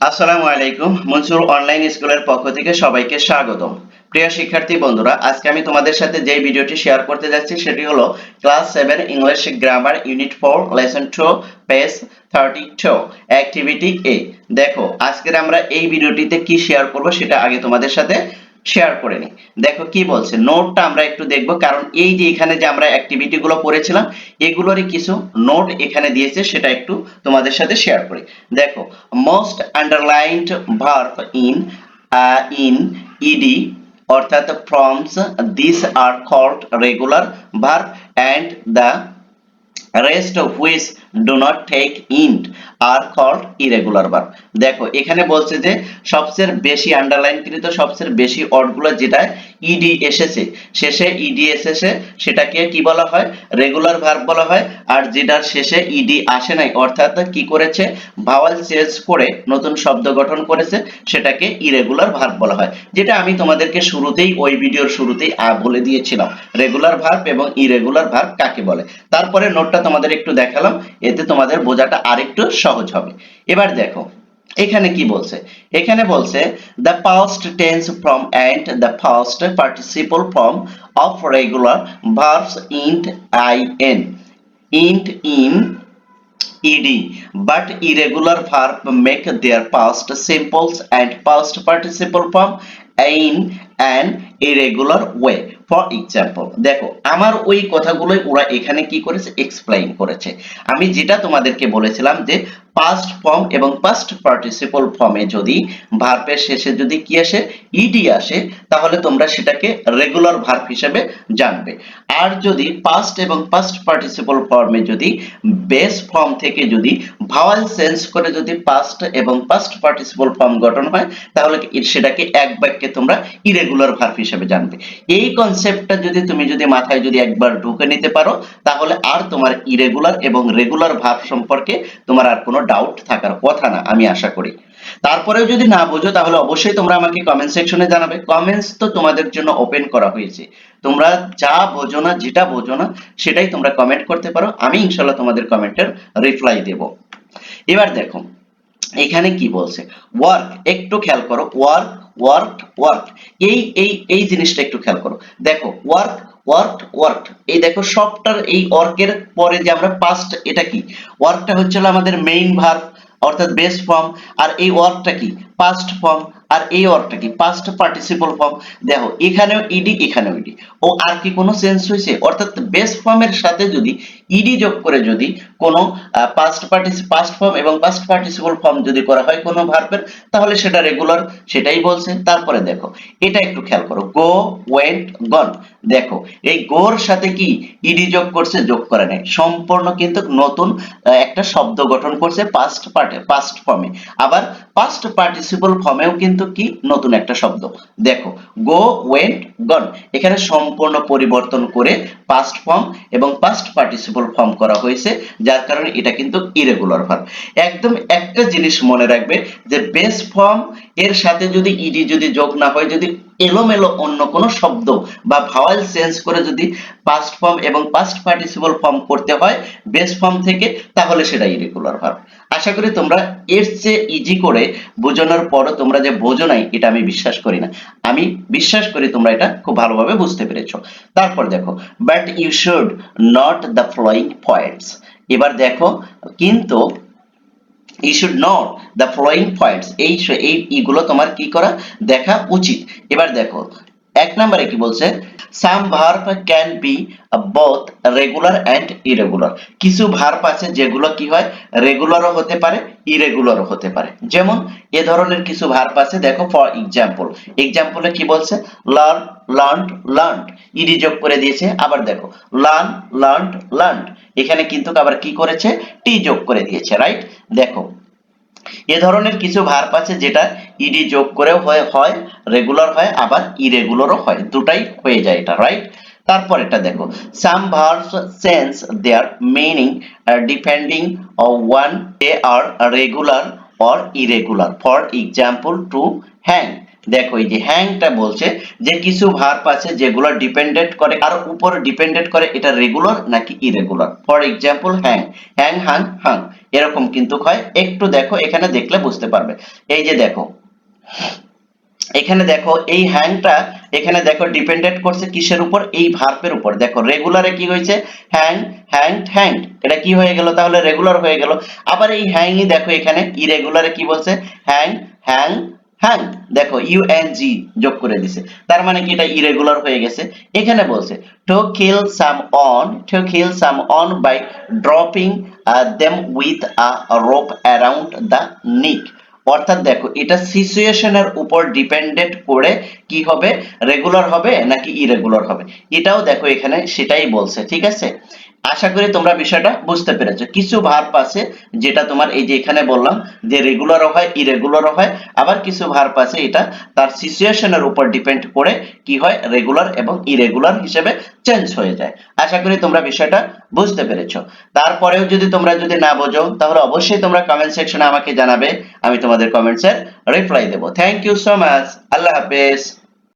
আসসালামু আলাইকুম, মনসুর অনলাইন স্কুলের পক্ষ থেকে সবাইকে স্বাগতম। প্রিয় শিক্ষার্থী বন্ধুরা, আজকে আমি তোমাদের সাথে যে ভিডিওটি শেয়ার করতে যাচ্ছি, সেটি হলো class seven English grammar unit four, lesson two, page thirty two, activity A. দেখো, আজকের আমরা এই ভিডিওটিতে কি শেয়ার করব সেটা আগে তোমাদের সাথে শেয়ার করে নিই। দেখো কি বলছে, নোটটা আমরা একটু দেখব, কারণ এই যে এখানে যে আমরা অ্যাক্টিভিটি গুলো পড়েছিলাম এগুলোরই কিছু নোট এখানে দিয়েছে, সেটা একটু তোমাদের সাথে শেয়ার করি। দেখো most underlined verb in in ED অর্থাৎ forms this are called regular verb and the rest of which do not take int. Are called irregular verb দেখো, এখানে বলছে যে সবচেয়ে বেশি আন্ডারলাইনকৃত সবচেয়ে বেশি ওয়ার্ডগুলো যেটা ইডি এসেছে। শেষে ইডি এসেছে, সেটাকে কি বলা হয়? রেগুলার ভার্ব বলা হয়। আর যেটার শেষে ইডি আসে নাই, অর্থাৎ কি করেছে? ভাওয়াল চেঞ্জ করে নতুন শব্দ গঠন করেছে, সেটাকে ইরেগুলার ভার্ব বলা হয়। যেটা আমি তোমাদেরকে শুরুতেই, ওই ভিডিওর শুরুতেই বলে দিয়েছিলাম। রেগুলার ভার্ব এবং ইরেগুলার ভার্ব কাকে বলে? তারপরে নোটটা তোমাদের একটু দেখালাম, এতে তোমাদের বোঝাটা আরেকটু সহজ হবে। এবার দেখো এখানে কি বলছে? এখানে বলছে the past tense form and the first participle form of regular verbs end I N end in ed. But irregular verb make their past simples and past participle form in an irregular way. For example দেখো, আমার ওই কথাগুলোই ওরা এখানে কি করেছে? Explain করেছে। আমি যেটা তোমাদেরকে বলেছিলাম যে পাস্ট ফর্ম এবং পাস্ট পার্টিসিপল ফর্মে যদি ভার্বের শেষে যদি কি আসে? ইডি আসে, তাহলে তোমরা সেটাকে রেগুলার ভার্ব হিসেবে জানবে। আর যদি পাস্ট এবং পাস্ট পার্টিসিপল ফর্মে যদি বেস ফর্ম থেকে যদি ভাওয়াল চেঞ্জ করে যদি পাস্ট এবং পাস্ট পার্টিসিপল ফর্ম গঠন হয়, তাহলে সেটাকে এক বাক্যে তোমরা ইরেগুলার ভার্ব হিসেবে জানবে। এই কনসেপ্টটা যদি তুমি যদি মাথায় যদি একবার ঢুকে নিতে পারো, তাহলে আর তোমার ইরেগুলার এবং রেগুলার ভার্ব সম্পর্কে তোমার আর কোনো ডাউট থাকার কথা না, আমি আশা করি। তারপরেও যদি না বোঝো, তাহলে অবশ্যই তোমরা আমাকে কমেন্ট সেকশনে জানাবে। কমেন্টস তো তোমাদের জন্য ওপেন করা হয়েছে। তোমরা যা বোঝো না, যেটা বোঝো না, সেটাই তোমরা কমেন্ট করতে পারো। আমি ইনশাল্লাহ তোমাদের কমেন্টের রিপ্লাই দেব। এবার দেখো, এখানে কি বলছে? ওয়ার্ক একটু খেয়াল করো ওয়ার্ক ওয়ার্ক ওয়ার্ক এই এই এই জিনিসটা একটু খেয়াল করো। দেখো ওয়ার্ক ওয়ার্ক ওয়ার্ক এই দেখো, সবটার এই ওয়ার্কের পরে যে আমরা পাস্ট এটা কি? ওয়ার্কটা হচ্ছে আমাদের মেইন ভার্ব অর্থাৎ বেস ফর্ম আর এই ওয়ার্কটা কি? পাস্ট ফর্ম আর এই ওয়ার্কটা কি? পাস্ট পার্টিসিপল ফর্ম দেখো, এখানেও ইডি এখানেও ইডি ও আর কি কোনো সেন্স হয়েছে? অর্থাৎ বেস ফর্মের সাথে যদি ইডি যোগ করে যদি কোনো পাস্ট পার্টিসি পাস্ট ফর্ম এবং পাস্ট পার্টিসিপল ফর্ম যদি করা হয় কোনো ভার্বের তাহলে সেটা রেগুলার সেটাই বলছে। তারপরে দেখো, এটা একটু খেয়াল করো। গো ওয়েন্ট গন দেখো, এই গোর সাথে কি ইডি যোগ করছে? যোগ করে নাই। সম্পূর্ণ কিন্তু নতুন একটা শব্দ গঠন করছে পাস্ট পার্টে পাস্ট ফর্মে আবার পাস্ট পার্টিসিপল ফর্মেও কিন্তু কি? নতুন একটা শব্দ। দেখো গো ওয়েন্ট গন এখানে সম্পূর্ণ পরিবর্তন করে পাস্ট ফর্ম এবং পাস্ট পার্টিসিপল ফর্ম করা হয়েছে, যার কারণে এটা কিন্তু ইরেগুলার ভার্ব একদম একটা জিনিস মনে রাখবে যে বেস ফর্ম এর সাথে যদি ইডি যদি যোগ না হয়, যদি এলোমেলো অন্য কোনো শব্দ বা ভাওয়াল চেঞ্জ করে যদি পাস্ট ফর্ম এবং পাস্ট পার্টিসিপল ফর্ম করতে হয় বেস ফর্ম থেকে, তাহলে সেটা ইরেগুলার ভার্ব আশা করি তোমরা এর চেয়ে ইজি করে বোঝানোর পরও তোমরা যে বোঝো নাই, এটা আমি বিশ্বাস করি না। আমি বিশ্বাস করি তোমরা এটা খুব ভালোভাবে বুঝতে পেরেছ। তারপর দেখো but you should note the following points এবার দেখো, কিন্তু you should note the following points এই এই ইগুলো তোমার কি করা দেখা উচিত। এবার দেখো, এক নম্বরে কি বলছে? Some verb can be both regular and irregular কিছু ভার্ব আছে যেগুলো কি হয়? রেগুলারও হতে পারে ইরেগুলারও হতে পারে। যেমন, এ ধরনের কিছু ভার্ব আছে, দেখো ফর এক্সাম্পল এক্সাম্পলে কি বলছে? লার্ন লার্ন লার্ন ইডি যোগ করে দিয়েছে, আবার দেখো। লার্ন লার্ন লার্ন এখানে কিন্তু আবার কি করেছে? টি যোগ করে দিয়েছে রাইট দেখো, এ ধরনের কিছু ভার্ব আছে যেটা ইডি যোগ করেও হয় হয় রেগুলার হয়, আবার ইরেগুলারও হয়, দুটাই হয়ে যায় এটা রাইট তারপর এটা দেখো some verbs change their meaning depending on they are regular or irregular for example to hang দেখো, এই যে হ্যাংটা বলছে যে কিছু ভার্ব আছে যেগুলো ডিপেন্ডেন্ট করে আর উপর ডিপেন্ডেন্ট করে, এটা রেগুলার নাকি irregular for example hang hang hung hung এরকম কিন্তু হয়। একটু দেখো, এখানে দেখলে বুঝতে পারবে। এই যে দেখো, এখানে দেখো, এই হ্যাংটা এখানে দেখো ডিপেন্ডেন্ট করছে কিসের উপর? এই ভার্বের উপর। দেখো রেগুলারে কি হয়েছে? হ্যাং হ্যাং হ্যাং এটা কি হয়ে গেল? তাহলে রেগুলার হয়ে গেল। আবার এই হ্যাংই দেখো এখানে ইরেগুলারে কি বলছে? হ্যাং হ্যাং হ্যাং, দেখো ইউ এন জি যোগ করে দিছে। তার মানে কি এটা ইরেগুলার হয়ে গেছে? এখানে বলছে to kill someone to kill someone by dropping them with a rope around the neck অর্থাৎ দেখো, এটা সিচুয়েশনের উপর ডিপেন্ডেন্ট করে কি হবে? রেগুলার হবে নাকি ইরেগুলার হবে? এটাও দেখো এখানে সেটাই বলছে, ঠিক আছে? আশা করি তোমরা বিষয়টা বুঝতে পেরেছ। কিছু ভার্ব আছে যেটা তোমার এই যে এখানে বললাম যে রেগুলারও হয় ইরেগুলারও হয়। আবার কিছু ভার্ব আছে এটা তার সিচুয়েশনের উপর ডিপেন্ড করে কি হয় রেগুলার এবং ইরেগুলার হিসেবে চেঞ্জ হয়ে যায়। আশা করি তোমরা বিষয়টা বুঝতে পেরেছ। তারপরেও যদি তোমরা যদি না বোঝো, তাহলে অবশ্যই তোমরা কমেন্ট সেকশনে আমাকে জানাবে। আমি তোমাদের কমেন্টসের রিপ্লাই দেবো। থ্যাংক ইউ সো মাচ আল্লাহ হাফেজ।